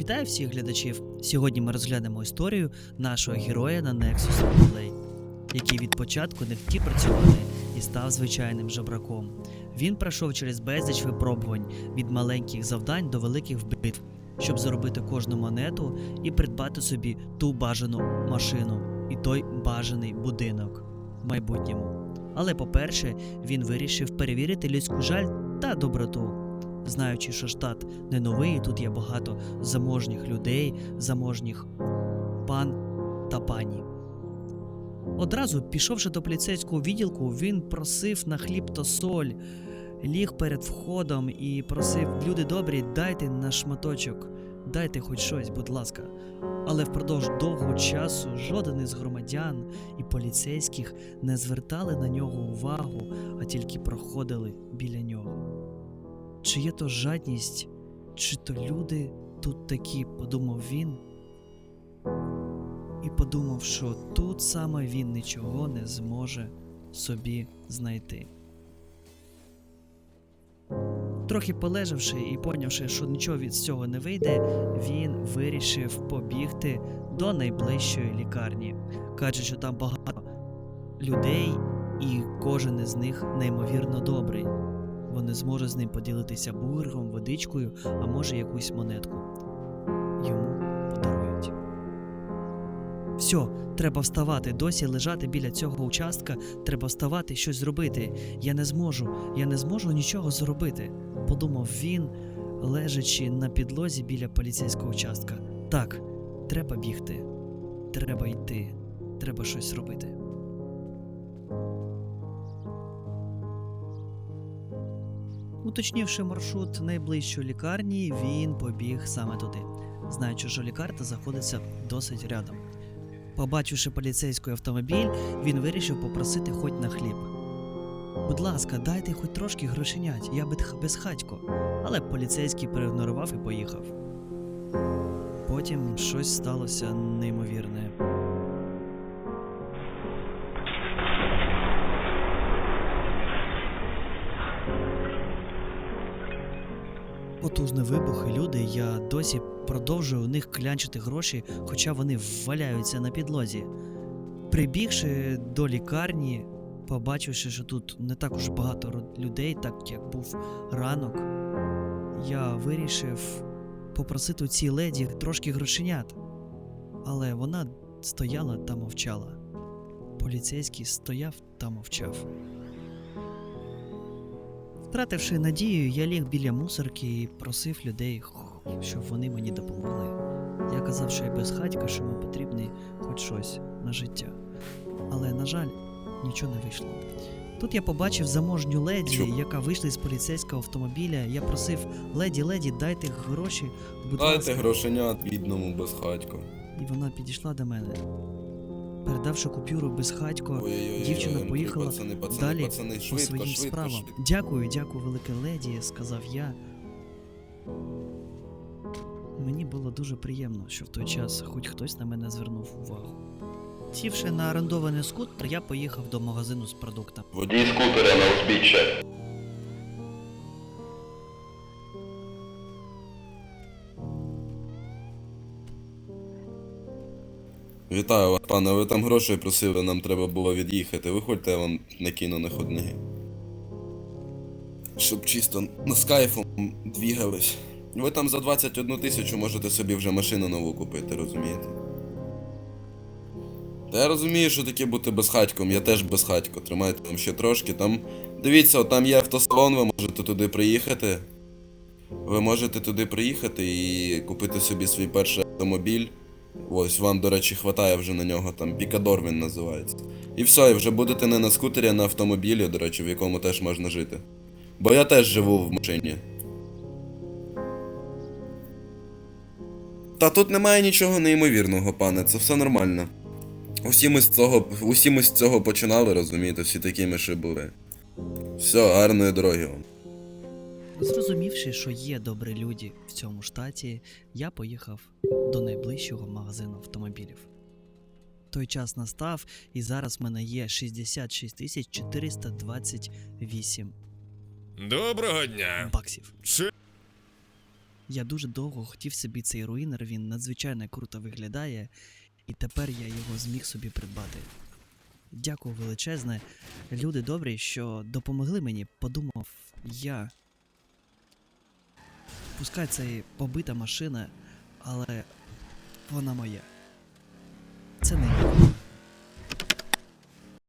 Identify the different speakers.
Speaker 1: Вітаю всіх глядачів! Сьогодні ми розглянемо історію нашого героя на Nexus Roleplay, який від початку не хотів працювати і став звичайним жебраком. Він пройшов через безліч випробувань від маленьких завдань до великих битв, щоб заробити кожну монету і придбати собі ту бажану машину і той бажаний будинок в майбутньому. Але, по-перше, він вирішив перевірити людську жаль та доброту. Знаючи, що штат не новий, тут є багато заможніх людей, заможніх пан та пані. Одразу, пішовши до поліцейського відділку, він просив на хліб та соль, ліг перед входом і просив: люди добрі, дайте на шматочок, дайте хоч щось, будь ласка. Але впродовж довгого часу жоден із громадян і поліцейських не звертали на нього увагу, а тільки проходили біля нього. Чи є то жадність, чи то люди тут такі, подумав він. І подумав, що тут саме він нічого не зможе собі знайти. Трохи полежавши і понявши, що нічого від цього не вийде, він вирішив побігти до найближчої лікарні. Каже, що там багато людей, і кожен із них неймовірно добрий. Вони зможуть з ним поділитися бургером, водичкою, а може якусь монетку. Йому подарують. Все, треба вставати. Досі лежати біля цього участка. Треба вставати, щось зробити. Я не зможу, я не зможу нічого зробити, подумав він, лежачи на підлозі біля поліцейського участка. Так, треба бігти, треба йти, треба щось робити. Уточнивши маршрут найближчої лікарні, він побіг саме туди, знаючи, що лікарня знаходиться досить рядом. Побачивши поліцейський автомобіль, він вирішив попросити хоч на хліб. Будь ласка, дайте хоч трошки грошенять, я бед- безхатько. Але поліцейський проігнорував і поїхав. Потім щось сталося неймовірне. Потужний вибух, і люди, я досі продовжую у них клянчити гроші, хоча вони валяються на підлозі. Прибігши до лікарні, побачивши, що тут не так уж багато людей, так як був ранок, я вирішив попросити у цій леді трошки грошенят. Але вона стояла та мовчала. Поліцейський стояв та мовчав. Втративши надію, я ліг біля мусорки і просив людей, щоб вони мені допомогли. Я казав, що я безхатька, що мені потрібне хоч щось на життя. Але, на жаль, нічого не вийшло. Тут я побачив заможню леді, яка вийшла з поліцейського автомобіля. Я просив леді, леді, дайте гроші, будь
Speaker 2: Дайте
Speaker 1: ласка.
Speaker 2: грошенят бідному безхатьку.
Speaker 1: І вона підійшла до мене. Передавши купюру безхатько, Дівчина поїхала
Speaker 2: пацани, пацани,
Speaker 1: далі
Speaker 2: пацани,
Speaker 1: по своїм
Speaker 2: швидко,
Speaker 1: справам.
Speaker 2: швидко.
Speaker 1: Дякую, дякую, велике леді, сказав я. Мені було дуже приємно, що в той час хоч хтось на мене звернув увагу. Сівши на орендований скутер, я поїхав до магазину з продуктами.
Speaker 2: Водій скутера на узбіччя. Вітаю вас, пане, ви там грошей просили, нам треба було від'їхати. Виходьте, я вам накину на ходниги. Щоб чисто ну, з кайфом двігались. Ви там за 21 тисячу можете собі вже машину нову купити, розумієте? Та я розумію, що таке бути безхатьком, я теж безхатько. Тримайте там ще трошки. Там. Дивіться, там є автосалон, ви можете туди приїхати. Ви можете туди приїхати і купити собі свій перший автомобіль. Ось вам, до речі, хватає вже на нього, там Пікадор він називається. І все, і вже будете не на скутері, а на автомобілі, до речі, в якому теж можна жити. Бо я теж живу в машині. Та тут немає нічого неймовірного, пане, це все нормально. Усі ми з цього, усі ми з цього починали, розумієте, всі такі ми ще були. Все, гарної дороги вам.
Speaker 1: Зрозумівши, що є добрі люди в цьому штаті, я поїхав до найближчого магазину автомобілів. Той час настав, і зараз в мене є 66 428
Speaker 3: Доброго дня!
Speaker 1: баксів.
Speaker 3: Чи...
Speaker 1: Я дуже довго хотів собі цей руїнер, він надзвичайно круто виглядає, і тепер я його зміг собі придбати. Дякую величезне, люди добрі, що допомогли мені. Подумав я Пускай це і побита машина, але вона моя. Це не я.